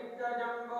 विद्यजम्बो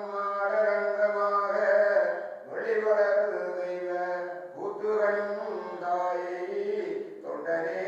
Amen.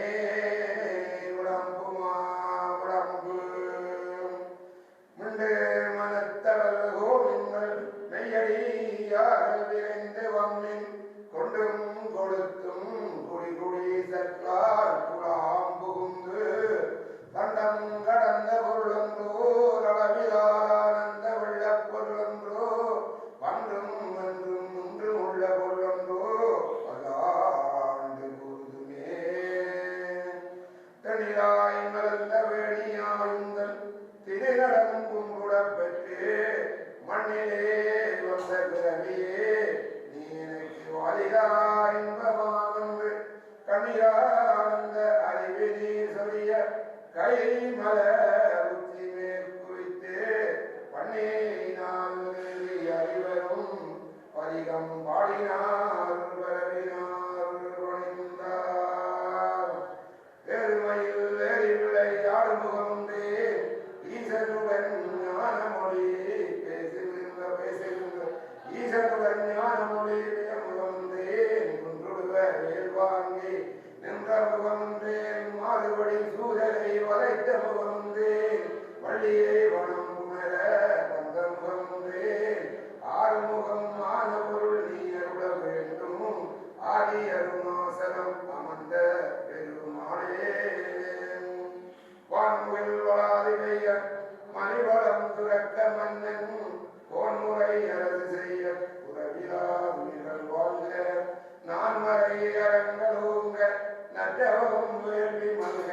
அற்றவும் உயர்வி மல்க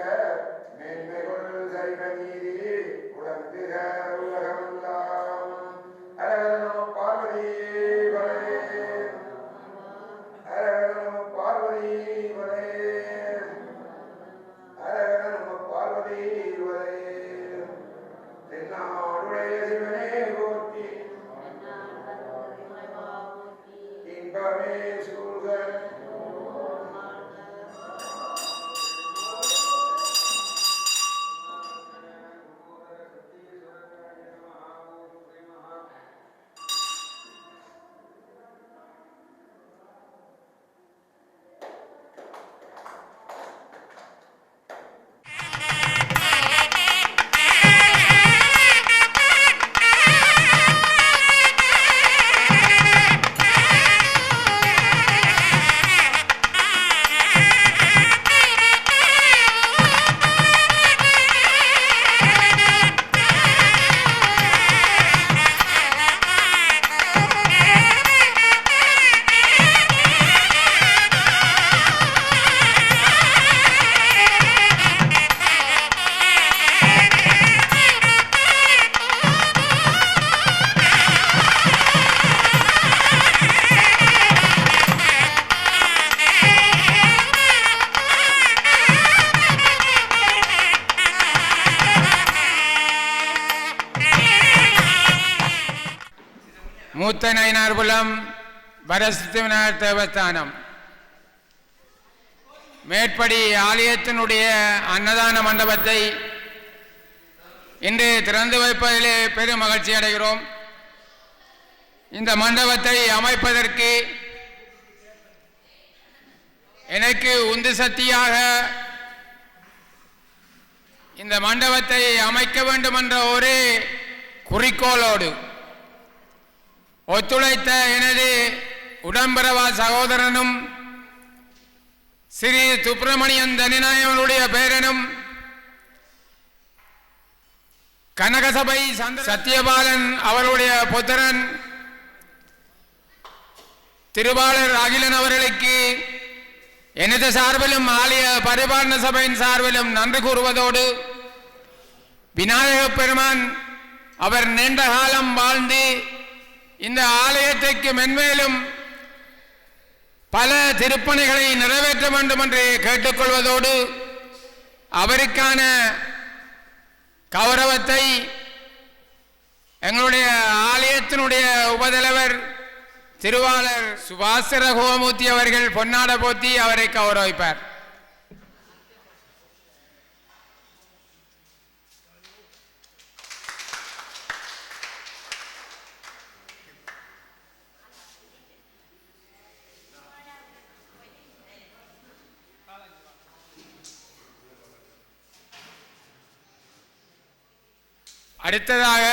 மேன்மைகள் சரிவ நீதி உணர்த்துக உலகமெல்லாம் அரவண பார்வதியே வரசித்திவிநாயகர் தேவஸ்தானம் மேற்படி ஆலயத்தினுடைய அன்னதான மண்டபத்தை இன்று திறந்து வைப்பதிலே பெரும் மகிழ்ச்சி அடைகிறோம். இந்த மண்டபத்தை அமைப்பதற்கு எனக்கு உந்து சக்தியாக இந்த மண்டபத்தை அமைக்க வேண்டும் என்ற ஒரு குறிக்கோளோடு ஒத்துழைத்த எனது உடம்பரவா சகோதரனும் ஸ்ரீ சுப்பிரமணியன் தனிநாயகனுடைய பேரனும் கனகசபை சத்யபாலன் அவருடைய புத்திரன் திருவாளர் அகிலன் அவர்களுக்கு எனது சார்பிலும் ஆலய பரிபாலன சபையின் சார்பிலும் நன்றி கூறுவதோடு விநாயக பெருமான் அவர் நீண்ட காலம் வாழ்ந்து இந்த ஆலயத்திற்கு மென்மேலும் பல திருப்பணிகளை நிறைவேற்ற வேண்டும் என்று கேட்டுக்கொள்வதோடு அவருக்கான கௌரவத்தை எங்களுடைய ஆலயத்தினுடைய உபதலைவர் திருவாளர் சுபாசர கோமூர்த்தி அவர்கள் பொன்னாட போத்தி அவரை கௌரவிப்பார். அடுத்ததாக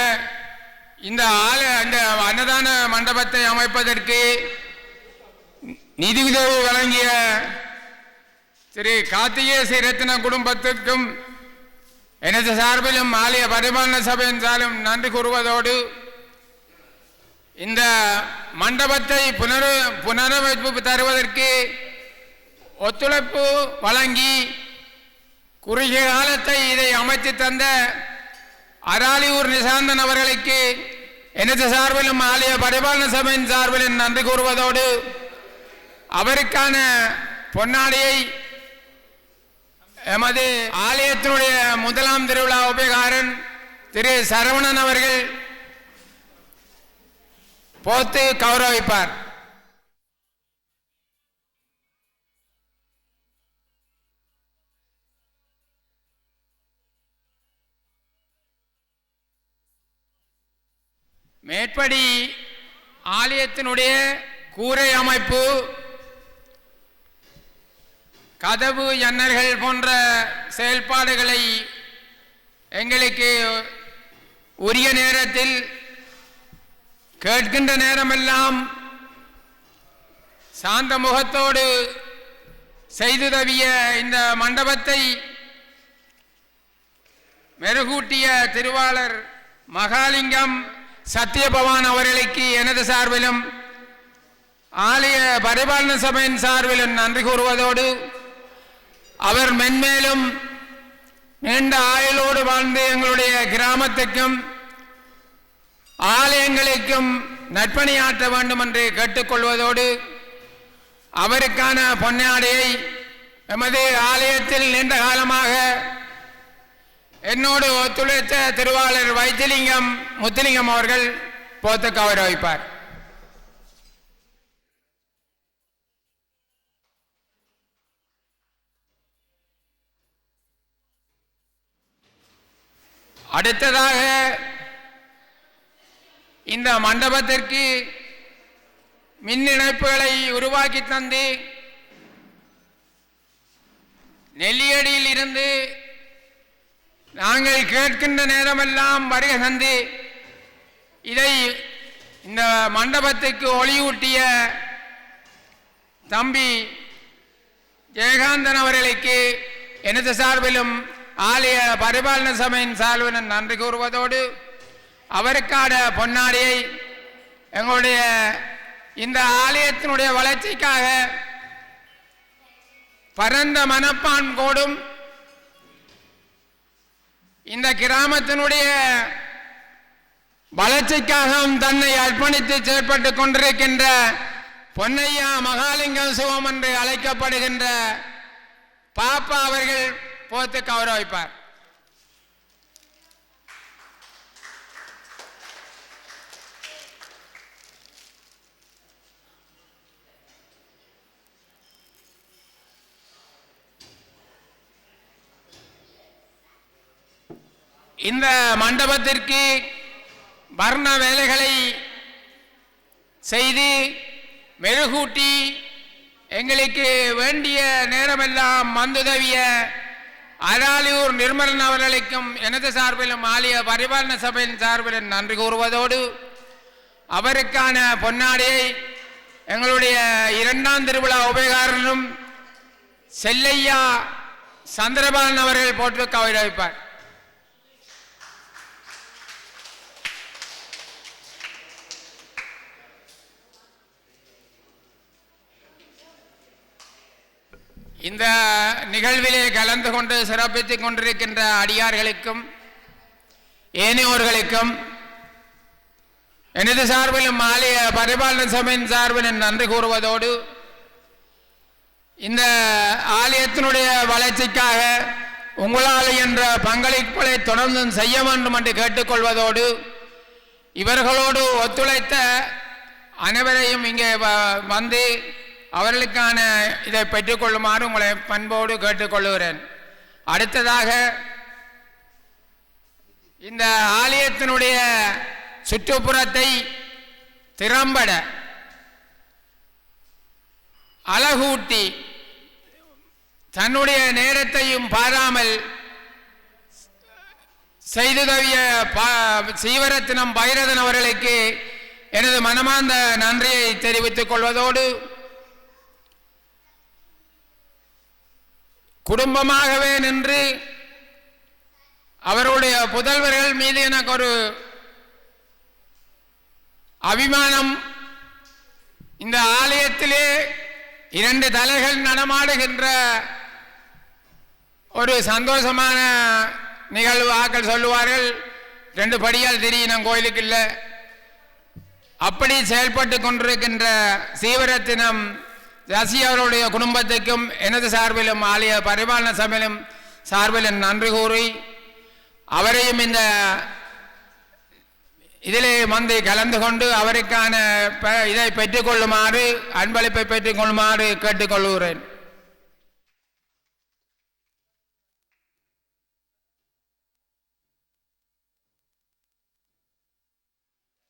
இந்த ஆல அந்த அன்னதான மண்டபத்தை அமைப்பதற்கு நிதியுதவி வழங்கிய திரு கார்த்திகே ரத்ன குடும்பத்துக்கும் எனது சார்பிலும் ஆலய பரிமாண சபையின் சார்பிலும் நன்றி கூறுவதோடு இந்த மண்டபத்தை புனர் புனரமைப்பு தருவதற்கு ஒத்துழைப்பு வழங்கி குறுகிய காலத்தை இதை அமைத்து தந்த அராலியூர் நிசாந்தன் அவர்களுக்கு எனது சார்பிலும் ஆலய பரிபாலன சபையின் சார்பிலும் நன்றி கூறுவதோடு அவருக்கான பொன்னாடியை எமது ஆலயத்தினுடைய முதலாம் திருவிழா உபயகாரன் திரு சரவணன் அவர்கள் போத்து கௌரவிப்பார். மேற்படி ஆலயத்தினுடைய கூரை அமைப்பு கதவு ஜன்னல்கள் போன்ற செயல்பாடுகளை எங்களுக்கு உரிய நேரத்தில் கேட்கின்ற நேரமெல்லாம் சாந்த முகத்தோடு செய்துதவிய இந்த மண்டபத்தை மெருகூட்டிய திருவாளர் மகாலிங்கம் சத்யபவான் அவர்களுக்கு எனது சார்பிலும் ஆலய பரிபாலன சபையின் சார்பிலும் நன்றி கூறுவதோடு அவர் மென்மேலும் நீண்ட ஆயுளோடு வாழ்ந்து எங்களுடைய கிராமத்துக்கும் ஆலயங்களுக்கும் நற்பணியாற்ற வேண்டும் என்று கேட்டுக்கொள்வதோடு அவருக்கான பொன்னாடையை எமது ஆலயத்தில் நீண்ட காலமாக என்னோடு ஒத்துழைத்த திருவாளர் வைத்திலிங்கம் முத்துலிங்கம் அவர்கள் போத்து கௌரவிப்பார் அடுத்ததாக இந்த மண்டபத்திற்கு மின் இணைப்புகளை உருவாக்கி தந்து நெல்லியடியில் இருந்து நாங்கள் கேட்கின்ற நேரமெல்லாம் வருக சந்தி இதை இந்த மண்டபத்துக்கு ஒளியூட்டிய தம்பி ஜெயகாந்தன் அவர்களுக்கு எனது சார்பிலும் ஆலய பரிபாலன சபையின் சார்பிலும் நன்றி கூறுவதோடு அவருக்கான பொன்னாடியை எங்களுடைய இந்த ஆலயத்தினுடைய வளர்ச்சிக்காக பரந்த மனப்பான் கோடும் இந்த கிராமத்தினுடைய வளர்ச்சிக்காகவும் தன்னை அர்ப்பணித்து செயற்பட்டு கொண்டிருக்கின்ற பொன்னையா மகாலிங்கம் சிவம் என்று அழைக்கப்படுகின்ற பாப்பா அவர்கள் போத்து கௌரவிப்பார். இந்த மண்டபத்திற்கு வர்ண வேலைகளை செய்து மெழுகூட்டி எங்களுக்கு வேண்டிய நேரமெல்லாம் வந்துதவிய அராலியூர் நிர்மலன் அவர்களுக்கும் எனது சார்பிலும் ஆலய பரிபாலன சபையின் சார்பிலும் நன்றி கூறுவதோடு அவருக்கான பொன்னாடியை எங்களுடைய இரண்டாம் திருவிழா உபயகாரனும் செல்லையா சந்திரபாலன் அவர்கள் போட்டு கௌரவிப்பார். இந்த நிகழ்விலே கலந்து கொண்டு சிறப்பித்துக் கொண்டிருக்கின்ற அடியார்களுக்கும் ஏனையோர்களுக்கும் எனது சார்பிலும் ஆலய பரிபாலன சபையின் சார்பிலும் நன்றி கூறுவதோடு இந்த ஆலயத்தினுடைய வளர்ச்சிக்காக உங்களால் என்ற பங்களிப்புகளை தொடர்ந்து செய்ய வேண்டும் என்று கேட்டுக்கொள்வதோடு இவர்களோடு ஒத்துழைத்த அனைவரையும் இங்கே வ- வந்து அவர்களுக்கான இதை பெற்றுக்கொள்ளுமாறு உங்களை பண்போடு கேட்டுக்கொள்ளுகிறேன். அடுத்ததாக இந்த ஆலயத்தினுடைய சுற்றுப்புறத்தை திறம்பட அழகூட்டி தன்னுடைய நேரத்தையும் பாராமல் செய்துதவிய சீவரத்தினம் பைரதன் அவர்களுக்கு எனது மனமார்ந்த நன்றியை தெரிவித்துக் கொள்வதோடு குடும்பமாகவே நின்று அவருடைய புதல்வர்கள் மீது எனக்கு ஒரு அபிமானம். இந்த ஆலயத்திலே இரண்டு தலைகள் நடமாடுகின்ற ஒரு சந்தோஷமான நிகழ்வு ஆக்கள் சொல்லுவார்கள். ரெண்டு படியால் தெரியும் கோயிலுக்கு இல்லை அப்படி செயல்பட்டு கொண்டிருக்கின்ற சீவரத்தினம் ரசி அவருடைய குடும்பத்துக்கும் எனது சார்பிலும் ஆலய பரிபாலன சபையிலும் சார்பிலும் நன்றி கூறி அவரையும் இந்த இதிலே வந்து கலந்து கொண்டு அவருக்கான ப- இதை பெற்றுக்கொள்ளுமாறு அன்பளிப்பை பெற்றுக்கொள்ளுமாறு கேட்டுக்கொள்கிறேன்.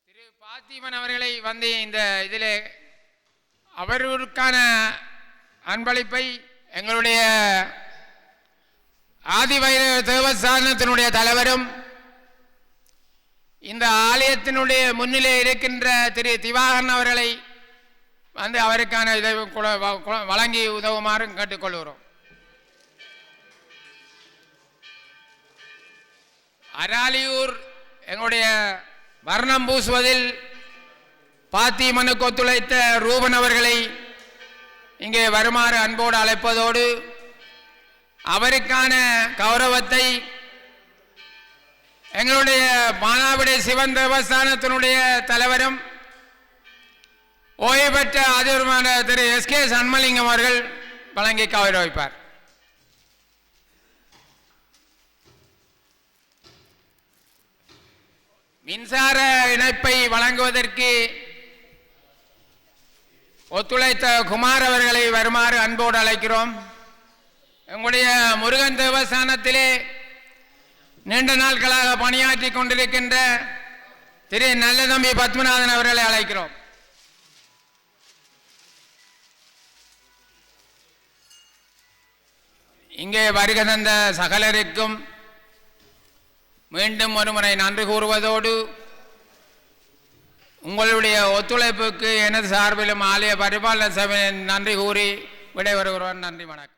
திரு பாத்திமன் அவர்களை வந்து இந்த இதிலே அவர்களுக்கான அன்பளிப்பை எங்களுடைய ஆதிவைர தேவஸ்தானத்தினுடைய தலைவரும் இந்த ஆலயத்தினுடைய முன்னிலே இருக்கின்ற திரு திவாகரன் அவர்களை வந்து அவருக்கான இதை வ- வழங்கி உதவுமாறும் கேட்டுக்கொள்கிறோம். அராலியூர் எங்களுடைய வர்ணம் பூசுவதில் பாத்திமனுக்கு ஒத்துழைத்த ரூபன் அவர்களை இங்கே வருமாறு அன்போடு அழைப்பதோடு அவருக்கான கௌரவத்தை எங்களுடைய மானாவிடை சிவன் தேவஸ்தானத்தினுடைய தலைவரும் ஓய்வு பெற்ற அதிபருமான திரு எஸ் கே சண்மலிங்கம் அவர்கள் வழங்கி கௌரவிப்பார் மின்சார இணைப்பை வழங்குவதற்கு ஒத்துழைத்த குமார் அவர்களை வருமாறு அன்போடு அழைக்கிறோம். எங்களுடைய முருகன் தேவஸ்தானத்திலே நீண்ட நாட்களாக பணியாற்றி கொண்டிருக்கின்ற திரு நல்லதம்பி பத்மநாதன் அவர்களை அழைக்கிறோம். இங்கே வருக தந்த சகலருக்கும் மீண்டும் ஒருமுறை நன்றி கூறுவதோடு உங்களுடைய ஒத்துழைப்புக்கு எனது சார்பிலும் ஆலய பரிபாலன சபையின் நன்றி கூறி விடைபெறுகிறோம். நன்றி வணக்கம்.